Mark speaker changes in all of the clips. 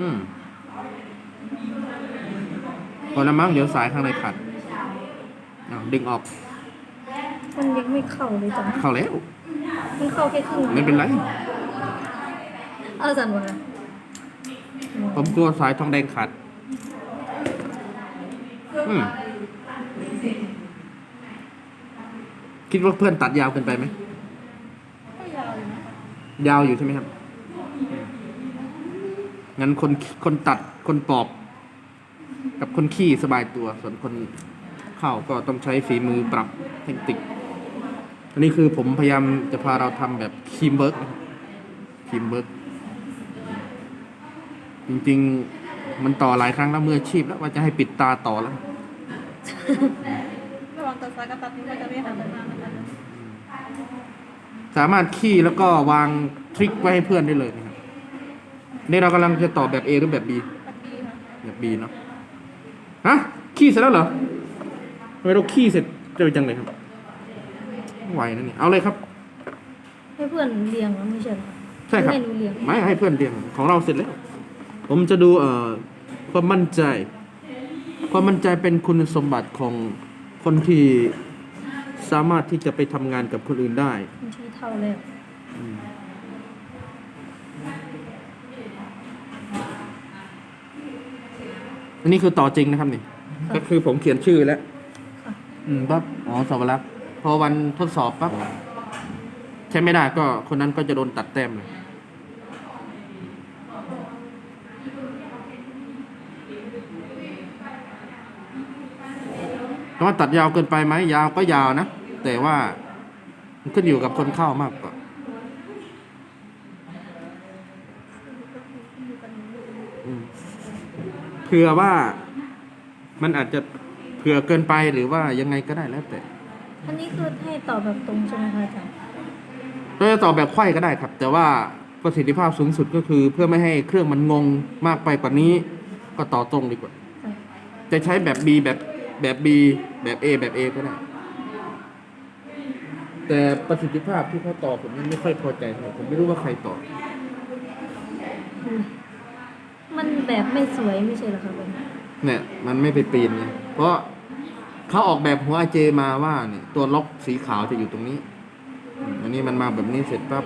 Speaker 1: อืมพอละมั้งเดี๋ยวสายข้างในขัดเอาดึงออก
Speaker 2: มันยังไม่เข้าเลยจ้ะ
Speaker 1: เข้าแล้ว
Speaker 2: มันเข้าแค่ครึ่ง
Speaker 1: ไม่เป็นไร
Speaker 2: เอาสันวะ
Speaker 1: ผมกลัวสายทองแดงขัด อืม คิดว่าเพื่อนตัดยาวเกินไปไหม
Speaker 2: ก็ยาวอยู่นะคะ
Speaker 1: ยาวอยู่ใช่ไหมครับ งั้นคนคนตัดคนปอกกับคนขี้สบายตัว ส่วนคนเข้าก็ต้องใช้ฝีมือปรับเทคนิคอันนี้คือผมพยายามจะพาเราทำแบบคีมเบิร์กคีมเบิร์กจริง ๆ มันต่อหลายครั้งแล้วมืออาชีพแล้วว่าจะให้ปิดตาต่อแล้ว
Speaker 2: ตัดซ้ายกับตัดนี้มันจะไม่หันมาเหมือนกัน
Speaker 1: สามารถขี้แล้วก็วางทริคไว้ให้เพื่อนได้เลยนะครับนี่เรากำลังจะต่อแบบ A หรือแบบ B
Speaker 2: ตัดดีค่ะ
Speaker 1: แบบ B เนาะฮะขี้เสร็จแล้วเหรอทำไมเราขี้เสร็จเร็วจังเลยครับไวนะเนี่ยเอาเลยครับ
Speaker 2: ให้เพื่อนเรียงแล้วไม่ใช่เหรอ
Speaker 1: ใช่ครับ
Speaker 2: ให้หนูเรียง
Speaker 1: ไม่ให้เพื่อนเรียงของเราเสร็จแล้ว ผมจะดูเอ่อความมั่นใจ ความมั่นใจเป็นคุณสมบัติของ คนที่สามารถที่จะไปทำงานกับคนอื่นได้
Speaker 2: มันชี้เท่าแล้ว
Speaker 1: อันนี้คือต่อจริงนะครับนี่ ก็คือผมเขียนชื่อแล้ว
Speaker 2: ค่ะ
Speaker 1: อืมปั๊บอ๋อสอบรับพอวันทดสอบปั๊บใช้ไม่ได้ก็คนนั้นก็จะโดนตัดแต้มเลย แต่ว่าตัดยาวเกินไปไหมยาวก็ยาวนะ แต่ว่ามันขึ้นอยู่กับคนเข้ามากกว่าอืมเผื่อว่ามันอาจจะเผื่อเกินไปหรือว่ายังไงก็ได้แล้วแต่
Speaker 2: อันนี้คือให้ตอบแบบตรงใช่ไหมคะอาจารย์
Speaker 1: เราจะตอบแบบไขว้ก็ได้ครับ แต่ว่าประสิทธิภาพสูงสุดก็คือ เพื่อไม่ให้เครื่องมันงงมากไปกว่านี้ ก็ต่อตรงดีกว่า
Speaker 2: ค่ะ
Speaker 1: จะใช้แบบ B แบบ แบบ B แบบ A แบบ A ก็ได้ แต่ประสิทธิภาพที่เขาต่อผมยังไม่ค่อยพอใจเท่าไหร่ผมไม่รู้ว่าใครต่อ
Speaker 2: มันแบบไม่สวยไม่ใช่เหรอคะแบบ
Speaker 1: เนี่ย มันไม่ไปปีนไงเพราะเขาออกแบบหัวเจมาว่าเนี่ย ตัวล็อกสีขาวจะอยู่ตรงนี้อืมอันนี้มันมาแบบนี้เสร็จปั๊บ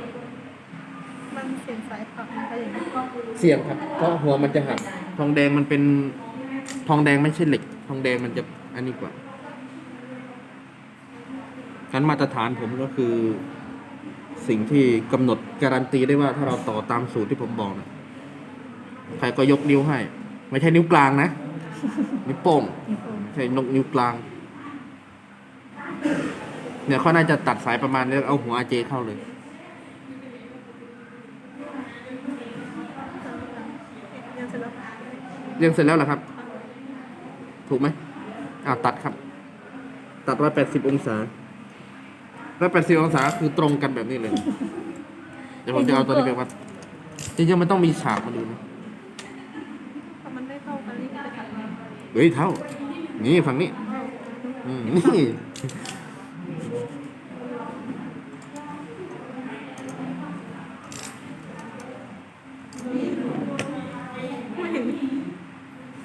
Speaker 2: มันเสียงสายผักนะคะอย่างนี้
Speaker 1: เสี่ยงครับเพราะหัวมันจะหักทองแดงมันเป็นทองแดงไม่ใช่เหล็ก ทองแดงมันจะ อันนี้กว่าการมาตรฐานผมก็คือสิ่งที่กำหนดการันตีได้ว่าถ้าเราต่อตามสูตรที่ผมบอกนะใครก็ยกนิ้วให้ ไม่ใช่นิ้วกลางนะ นิ้วโป้ง
Speaker 2: นี่
Speaker 1: ใช่นกนิ้วกลาง เนี่ยเขาน่าจะตัดสายประมาณนี้แล้วเอาหัวอาเจเข้าเลย
Speaker 2: ยังเสร็จแล้ว
Speaker 1: เรียงเสร็จแล้วเหรอครับ ถูกไหม อ่าตัดครับ ตัดร้อยแปดสิบองศาร้อยแปดสิบองศาคือตรงกันแบบนี้เลย เดี๋ยวผมจะเอาตัวนี้ไปวัด จริงๆมันต้องมีฉากมาดูนะ
Speaker 2: ถ้ามันไม่เข้ากันนี่ก็ไปตัดมา
Speaker 1: เฮ้ยเท่า นี่ฝั่งนี้อืมนี่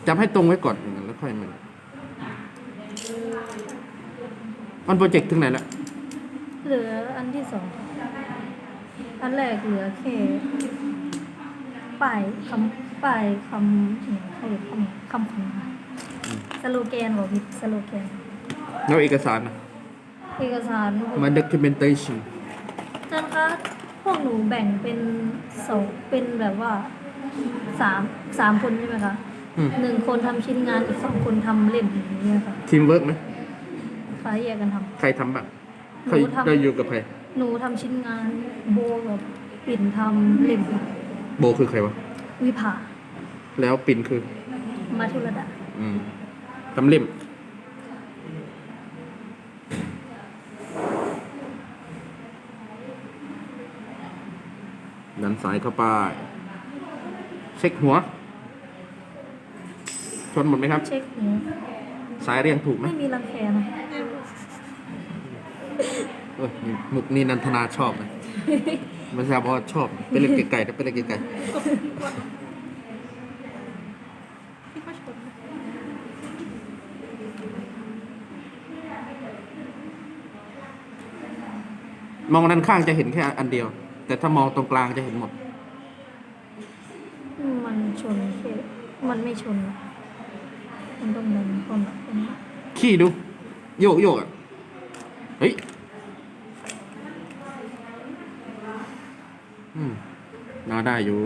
Speaker 1: จับให้ตรงไว้ก่อนอย่างนั้นแล้วค่อยมัน มันโปรเจกต์ถึงไหนละ
Speaker 2: เหลืออันที่สองอันแรกเหลือแค่ป้ายคำป้ายคำเนี่ยเขาเรียกคำคำคำสโลแกนบอกผิดสโลแกน
Speaker 1: แล้วเอกสารนะ
Speaker 2: เอกสาร
Speaker 1: มา documentation
Speaker 2: อาจารย์คะพวกหนูแบ่งเป็นสองเป็นแบบว่าสามสามคนใช่ไหมคะหนึ่งคนทำชิ้นงานอีกสองคนทำเล่มอย่างนี้ยค่ะ
Speaker 1: ทีมเวิร์กไหม
Speaker 2: ฟ้าแยกกันท
Speaker 1: ใครทำบ้าง
Speaker 2: หนู
Speaker 1: ใคร
Speaker 2: ทำ
Speaker 1: ได้อยู่กับใครำ
Speaker 2: หนูทำชิ้นงานโบกับปิ่นทำเล่ม
Speaker 1: โบคือใครวะ
Speaker 2: วิภา
Speaker 1: แล้วปินคือ
Speaker 2: มาทุรดา
Speaker 1: อืมตำเล่ม ดันสายเข้าไป เช็คหัว ชนหมดไหมครับ
Speaker 2: เช็คหนู
Speaker 1: สายเรียงถูกไหม
Speaker 2: ไม่มีรังแคนะ
Speaker 1: เอ้ยมุกนี้นันทนาชอบนะไม่ทราบว่าชอบไปเล่นไกลๆนะไปเล่นไกล
Speaker 3: พี่ก็ชน
Speaker 1: ๆมองด้านข้างจะเห็นแค่อันเดียว แต่ถ้ามองตรงกลางจะเห็นหมด
Speaker 2: มันชนแค่มันไม่ชนนะ มันต้องมันคนละเป็น
Speaker 1: ขี้ดู โยกโยกอะ เฮ้ย อืมนาได้อยู่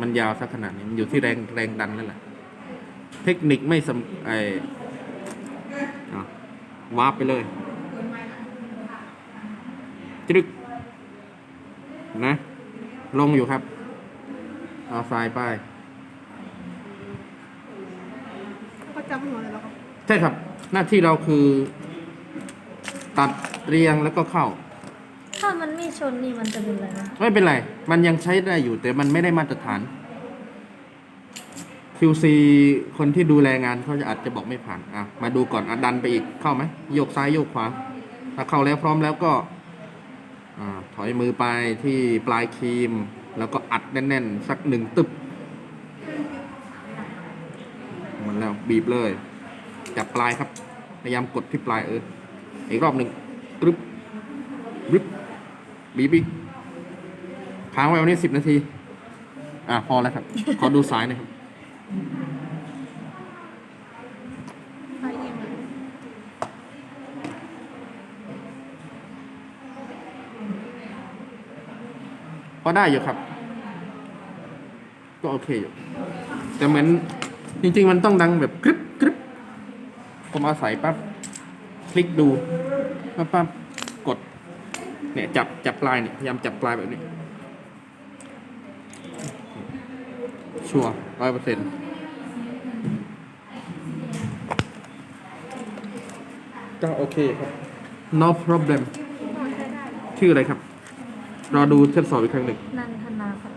Speaker 1: มันยาวสักขนาดนี้ มันอยู่ที่แรงแรงดันนั่นแหละ เทคนิคไม่สำไอวาร์ปไปเลยจึกนะ ลงอยู่ครับ เอาทรายไป
Speaker 3: ก็ จำหัวเลยเหรอครับ
Speaker 1: ใช่ครับ หน้าที่เราคือ ตัดเรียงแล้วก็เข้า
Speaker 2: ถ้ามันไม่ชนนี่มันจะเป็นอะไรนะ
Speaker 1: ไม่เป็นไร มันยังใช้ได้อยู่แต่มันไม่ได้มาตรฐาน QC คนที่ดูแลงานเขาจะอาจจะบอกไม่ผ่าน อะ มาดูก่อนอะดันไปอีกเข้าไหมโยกซ้ายโยกขวา ถ้าเข้าแล้วพร้อมแล้วก็อ่าถอยมือไปที่ปลายครีม แล้วก็อัดแน่นๆ สักหนึ่งตึบ มันแล้ว บีบเลย จับปลายครับ พยายามกดที่ปลายเออ อีกรอบหนึ่งรึบรึบบีบอีกค้างไว้วันนี้สิบนาที อะพอแล้วครับ ขอดูสายหน่อยครับ
Speaker 3: ไปเองเลย
Speaker 1: พอได้อยู่ครับ ก็โอเคอยู่แต่เหมือน จริงๆ มันต้องดังแบบกรึบกรึบผมเอาใส่ปั๊บคลิกดูปั๊บปั๊บกด เนี่ยจับจับปลายเนี่ยพยายามจับปลายแบบนี้ ชัวร้อยเปอร์เซ็นต์ก็โอเคครับ no problem
Speaker 3: ก็ใช้ได้
Speaker 1: ชื่ออะไรครับ รอดูทดสอบอีกครั้งหนึ่ง
Speaker 2: นันทนาครับ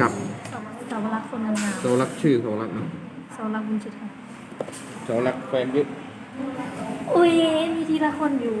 Speaker 1: กับ
Speaker 2: สาวรักษ์คนงาม
Speaker 1: โซลักชื่อโซลักนะ
Speaker 2: สาวรักษ์บุญจิตค่ะ
Speaker 1: โซลักแฟนเยอะ
Speaker 2: อุ้ยมีทีละคนอยู่